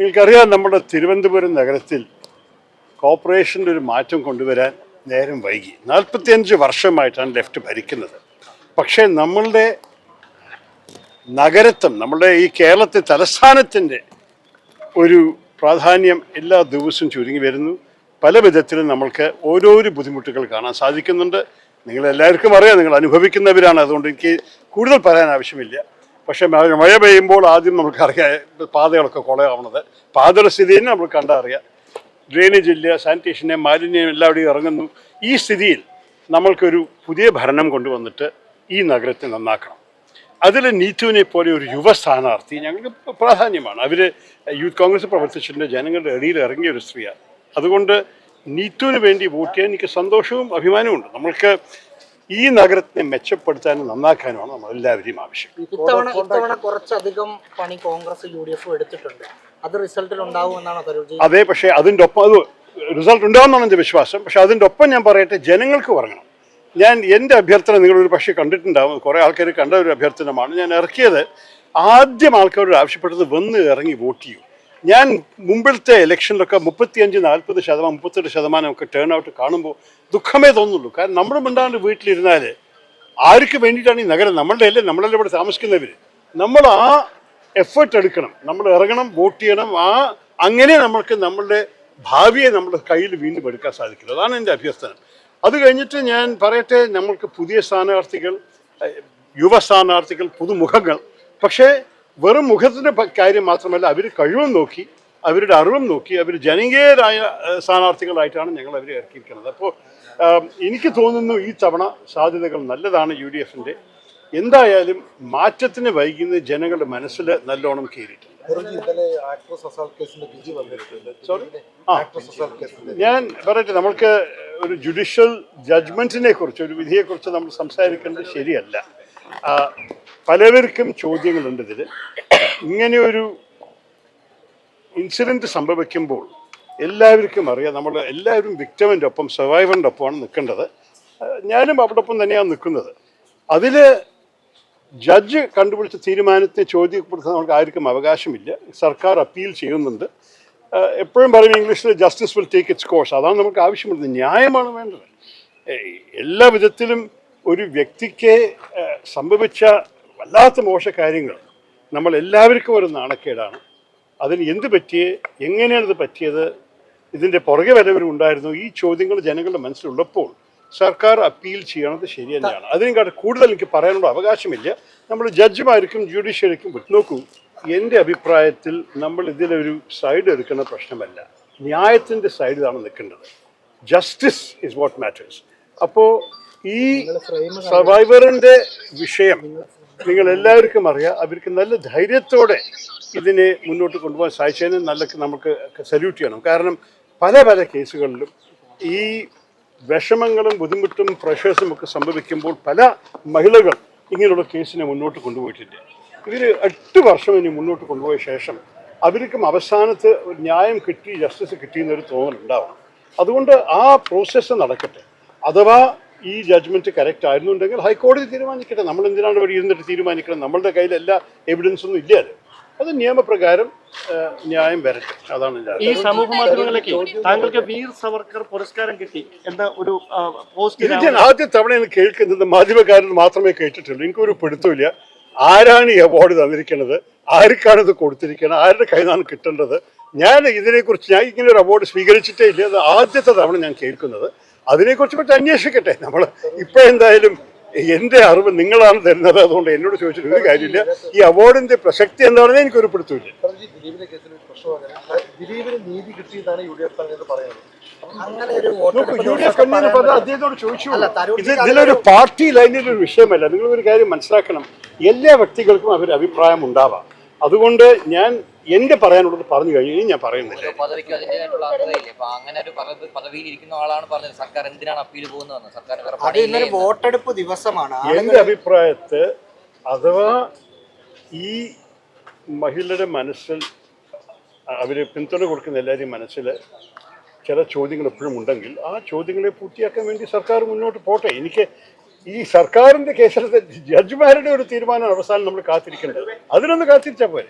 നിങ്ങൾക്കറിയാം നമ്മുടെ തിരുവനന്തപുരം നഗരത്തിൽ കോർപ്പറേഷന്റെ ഒരു മാറ്റം കൊണ്ടുവരാൻ നേരം വൈകി. നാൽപ്പത്തിയഞ്ച് വർഷമായിട്ടാണ് ലെഫ്റ്റ് ഭരിക്കുന്നത്. പക്ഷേ നമ്മളുടെ നഗരത്വം നമ്മുടെ ഈ കേരളത്തെ തലസ്ഥാനത്തിന്റെ ഒരു പ്രാധാന്യം എല്ലാ ദിവസവും ചുരുങ്ങി വരുന്നു. പല വിധത്തിലും നമ്മൾക്ക് ഓരോരോ ബുദ്ധിമുട്ടുകൾ കാണാൻ സാധിക്കുന്നുണ്ട്. നിങ്ങളെല്ലാവർക്കും അറിയാം നിങ്ങൾ അനുഭവിക്കുന്നവരാണ്. അതുകൊണ്ട് എനിക്ക് കൂടുതൽ പറയാൻ ആവശ്യമില്ല. പക്ഷേ മഴ പെയ്യുമ്പോൾ ആദ്യം നമുക്കറിയാം പാതകളൊക്കെ കുളയാവുന്നത്. പാതയുടെ സ്ഥിതി തന്നെ നമ്മൾ കണ്ടറിയാം. ഡ്രെയിനേജ് ഇല്ല സാനിറ്റേഷനെ മാലിന്യം എല്ലാവിടെയും ഇറങ്ങുന്നു. ഈ സ്ഥിതിയിൽ നമ്മൾക്കൊരു പുതിയ ഭരണം കൊണ്ടുവന്നിട്ട് ഈ നഗരത്തെ നന്നാക്കണം. അതിൽ നീറ്റുവിനെ പോലെ ഒരു യുവ സ്ഥാനാർത്ഥി ഞങ്ങൾക്ക് പ്രാധാന്യമാണ്. അവർ യൂത്ത് കോൺഗ്രസ് പ്രവർത്തിച്ചിട്ടുണ്ട് ജനങ്ങളുടെ ഇടയിൽ ഇറങ്ങിയ ഒരു സ്ത്രീയാണ്. അതുകൊണ്ട് നീറ്റുവിന് വേണ്ടി വോട്ട് ചെയ്യാൻ എനിക്ക് സന്തോഷവും അഭിമാനവും ഉണ്ട് നമ്മൾക്ക് ഈ നഗരത്തിനെ മെച്ചപ്പെടുത്താനും നന്നാക്കാനുമാണ് നമ്മൾ എല്ലാവരെയും ആവശ്യം. ഇത്തവണ ഇത്തവണ കുറച്ചധികം പണി കോൺഗ്രസ് യു ഡി എഫ് എടുത്തിട്ടുണ്ട്. അത് റിസൾട്ടിൽ ഉണ്ടാവുമെന്നാണ് അതെ പക്ഷേ അതിന്റെ ഒപ്പം അത് റിസൾട്ട് ഉണ്ടാവുമെന്നാണ് എന്റെ വിശ്വാസം. പക്ഷേ അതിന്റെ ഒപ്പം ഞാൻ പറയട്ടെ ജനങ്ങൾക്ക് പറയണം ഞാൻ എന്റെ അഭ്യർത്ഥന നിങ്ങളൊരു പക്ഷേ കണ്ടിട്ടുണ്ടാവും. കുറേ ആൾക്കാർ കണ്ട ഒരു അഭ്യർത്ഥനമാണ്. ഞാൻ ഇറക്കിയത് ആദ്യം ആൾക്കാരോട് ആവശ്യപ്പെട്ടത് വന്ന് ഇറങ്ങി വോട്ട് ചെയ്യൂ. ഞാൻ മുമ്പിലത്തെ ഇലക്ഷനിലൊക്കെ മുപ്പത്തിയഞ്ച് നാൽപ്പത് ശതമാനം മുപ്പത്തെട്ട് ശതമാനം ഒക്കെ ടേൺ ഔട്ട് കാണുമ്പോൾ ദുഃഖമേ തോന്നുള്ളൂ കാരണം നമ്മൾ മിണ്ടാണ്ട് വീട്ടിലിരുന്നാൽ ആർക്ക് വേണ്ടിയിട്ടാണ് ഈ നഗരം? നമ്മളുടെ അല്ലേ? നമ്മളല്ലേ ഇവിടെ താമസിക്കുന്നവർ നമ്മൾ ആ എഫേർട്ട് എടുക്കണം. നമ്മൾ ഇറങ്ങണം വോട്ട് ചെയ്യണം. ആ അങ്ങനെ നമ്മൾക്ക് നമ്മളുടെ ഭാവിയെ നമ്മുടെ കയ്യിൽ വീണ്ടും എടുക്കാൻ സാധിക്കില്ല. അതാണ് എന്റെ അഭ്യർത്ഥന. അത് കഴിഞ്ഞിട്ട് ഞാൻ പറയട്ടെ നമ്മൾക്ക് പുതിയ സ്ഥാനാർത്ഥികൾ യുവ സ്ഥാനാർത്ഥികൾ പുതുമുഖങ്ങൾ. പക്ഷേ വെറും മുഖത്തിന്റെ കാര്യം മാത്രമല്ല അവർ കഴിവും നോക്കി അവരുടെ അറിവും നോക്കി അവർ ജനകീയരായ സ്ഥാനാർത്ഥികളായിട്ടാണ് ഞങ്ങൾ അവരെ ഇറക്കിയിരിക്കുന്നത്. അപ്പോൾ എനിക്ക് തോന്നുന്നു ഈ തവണ സാധ്യതകൾ നല്ലതാണ് യു ഡി എഫിന്റെ എന്തായാലും മാറ്റത്തിന് വൈകുന്ന ജനങ്ങളുടെ മനസ്സിൽ നല്ലോണം കയറിയിട്ടുണ്ട്. ഞാൻ പറയട്ടെ നമ്മൾക്ക് ഒരു ജുഡീഷ്യൽ ജഡ്ജ്മെന്റിനെ കുറിച്ച് ഒരു വിധിയെക്കുറിച്ച് നമ്മൾ സംസാരിക്കേണ്ടത് ശരിയല്ല. പലവർക്കും ചോദ്യങ്ങളുണ്ട് ഇതിൽ ഇങ്ങനെ ഒരു ഇൻസിഡന്റ് സംഭവിക്കുമ്പോൾ എല്ലാവർക്കും അറിയാം നമ്മൾ എല്ലാവരും വിക്ടമിന്റെ ഒപ്പം സർവൈവറിന്റെ ഒപ്പമാണ് നിൽക്കേണ്ടത്. ഞാനും അവിടെ ഒപ്പം തന്നെയാണ് നിൽക്കുന്നത്. അതിൽ ജഡ്ജ് കണ്ടുപിടിച്ച തീരുമാനത്തെ ചോദ്യപ്പെടുത്താൻ നമുക്ക് ആർക്കും അവകാശമില്ല. സർക്കാർ അപ്പീൽ ചെയ്യുന്നുണ്ട്. എപ്പോഴും പറയും ഇംഗ്ലീഷിൽ justice will take its course അതാണ് നമുക്ക് ആവശ്യമുള്ളത്. ന്യായമാണ് വേണ്ടത്. എല്ലാ വിധത്തിലും ഒരു വ്യക്തിക്ക് സംഭവിച്ച വല്ലാത്ത മോശ കാര്യങ്ങൾ. നമ്മൾ എല്ലാവർക്കും ഒരു നാണക്കേടാണ്. അതിന് എന്ത് പറ്റിയേ എങ്ങനെയാണ് ഇത് പറ്റിയത് ഇതിന്റെ പുറകെ വരവരുണ്ടായിരുന്നു ഈ ചോദ്യങ്ങൾ ജനങ്ങളുടെ മനസ്സിലുള്ളപ്പോൾ സർക്കാർ അപ്പീൽ ചെയ്യണത് ശരി തന്നെയാണ്. അതിനെക്കാട്ട് കൂടുതൽ എനിക്ക് പറയാനുള്ള അവകാശമില്ല. നമ്മൾ ജഡ്ജിമാർക്കും ജുഡീഷ്യറിക്കും നോക്കൂ എന്റെ അഭിപ്രായത്തിൽ നമ്മൾ ഇതിലൊരു സൈഡ് എടുക്കുന്ന പ്രശ്നമല്ല. ന്യായത്തിന്റെ സൈഡിലാണ് നിൽക്കേണ്ടത്. Justice is what matters. അപ്പോൾ ഈ സർവൈവറിന്റെ വിഷയം നിങ്ങൾ എല്ലാവർക്കും അറിയാം. അവർക്ക് നല്ല ധൈര്യത്തോടെ ഇതിനെ മുന്നോട്ട് കൊണ്ടുപോകാൻ സാധിച്ചതിന് നല്ല നമുക്ക് സല്യൂട്ട് ചെയ്യണം. കാരണം പല പല കേസുകളിലും ഈ വിഷമങ്ങളും ബുദ്ധിമുട്ടും പ്രഷേഴ്സും ഒക്കെ സംഭവിക്കുമ്പോൾ പല മഹിളകൾ ഇങ്ങനെയുള്ള കേസിനെ മുന്നോട്ട് കൊണ്ടുപോയിട്ടില്ല ഇവർ എട്ട് വർഷം ഇനി മുന്നോട്ട് കൊണ്ടുപോയ ശേഷം അവർക്കും അവസാനത്ത് ഒരു ന്യായം കിട്ടി ജസ്റ്റിസ് കിട്ടിയെന്നൊരു തോന്നലുണ്ടാവണം. അതുകൊണ്ട് ആ പ്രോസസ്സ് നടക്കട്ടെ. അഥവാ ഈ ജഡ്ജ്മെന്റ് കറക്റ്റ് ആയിരുന്നുണ്ടെങ്കിൽ ഹൈക്കോടതി തീരുമാനിക്കട്ടെ. നമ്മൾ എന്തിനാണ് ഇവിടെ ഇരുന്നിട്ട് തീരുമാനിക്കണം? നമ്മളുടെ കയ്യിൽ എല്ലാ എവിഡൻസ് ഒന്നും ഇല്ല അത്. അത് നിയമപ്രകാരം ന്യായം വരട്ടെ. അതാണ് ഈ സമൂഹ മാധ്യമങ്ങളിലേക്ക് താങ്കൾക്ക് വീർ സവർക്കർ പുരസ്കാരം കിട്ടി. എന്ന ഒരു പോസ്റ്റ് ഞാൻ ആദ്യ തവണയാണ് കേൾക്കുന്നത്. മാധ്യമകാരൻ മാത്രമേ കേട്ടിട്ടുള്ളൂ. എനിക്കൊരു പിടുത്തമില്ല ആരാണ് ഈ അവാർഡ് തന്നിരിക്കുന്നത്? ആർക്കാണ് ഇത് കൊടുത്തിരിക്കുന്നത്? ആരുടെ കയ്യിലാണ് കിട്ടേണ്ടത്? ഞാൻ ഇതിനെക്കുറിച്ച് ഞാൻ ഇങ്ങനെ ഒരു അവാർഡ് സ്വീകരിച്ചിട്ടേ ഇല്ല. അത് ആദ്യത്തെ തവണ ഞാൻ കേൾക്കുന്നത്. അതിനെക്കുറിച്ച് കുറച്ച് അന്വേഷിക്കട്ടെ. നമ്മൾ ഇപ്പോഴെന്തായാലും എന്റെ അറിവ് നിങ്ങളാണ് തരുന്നത്. അതുകൊണ്ട് എന്നോട് ചോദിച്ചിട്ട് ഒരു കാര്യമില്ല. ഈ അവാർഡിന്റെ പ്രസക്തി എന്താണെന്ന് ദിലീപിന്റെ ഒരു ഇതിലൊരു പാർട്ടി ലൈനിലൊരു വിഷയമല്ല. നിങ്ങൾ ഒരു കാര്യം മനസ്സിലാക്കണം. എല്ലാ വ്യക്തികൾക്കും അവർ അഭിപ്രായം ഉണ്ടാവാം. അതുകൊണ്ട് ഞാൻ എന്റെ പറയാനുള്ളത് പറഞ്ഞു കഴിഞ്ഞു ഇനി ഞാൻ പറയുന്നില്ല ഓരോ പദവിക്കും അതിന്റെതായിട്ടുള്ള അർഹതയില്ലേ അപ്പൊ അങ്ങനെ ഒരു പദവിയിൽ ഇരിക്കുന്ന ആളാണ് പറഞ്ഞത്. സർക്കാർ എന്തിനാണ് അപ്പീൽ പോകുന്നതെന്ന് സർക്കാർ അത്. വോട്ടെടുപ്പ് ദിവസമാണ്. എന്റെ അഭിപ്രായത്ത് അഥവാ ഈ മഹിളയുടെ മനസ്സിൽ അവർ പിന്തുണ കൊടുക്കുന്ന എല്ലാവരുടെയും മനസ്സിൽ ചില ചോദ്യങ്ങൾ എപ്പോഴും ഉണ്ടെങ്കിൽ ആ ചോദ്യങ്ങളെ പൂർത്തിയാക്കാൻ വേണ്ടി സർക്കാർ മുന്നോട്ട് പോട്ടെ. എനിക്ക് ഈ സർക്കാരിന്റെ കേസിലത്തെ ജഡ്ജിമാരുടെ ഒരു തീരുമാനം അവസാനം നമ്മൾ കാത്തിരിക്കേണ്ടത് അതിനൊന്ന് കാത്തിരിച്ചാൽ പോരെ.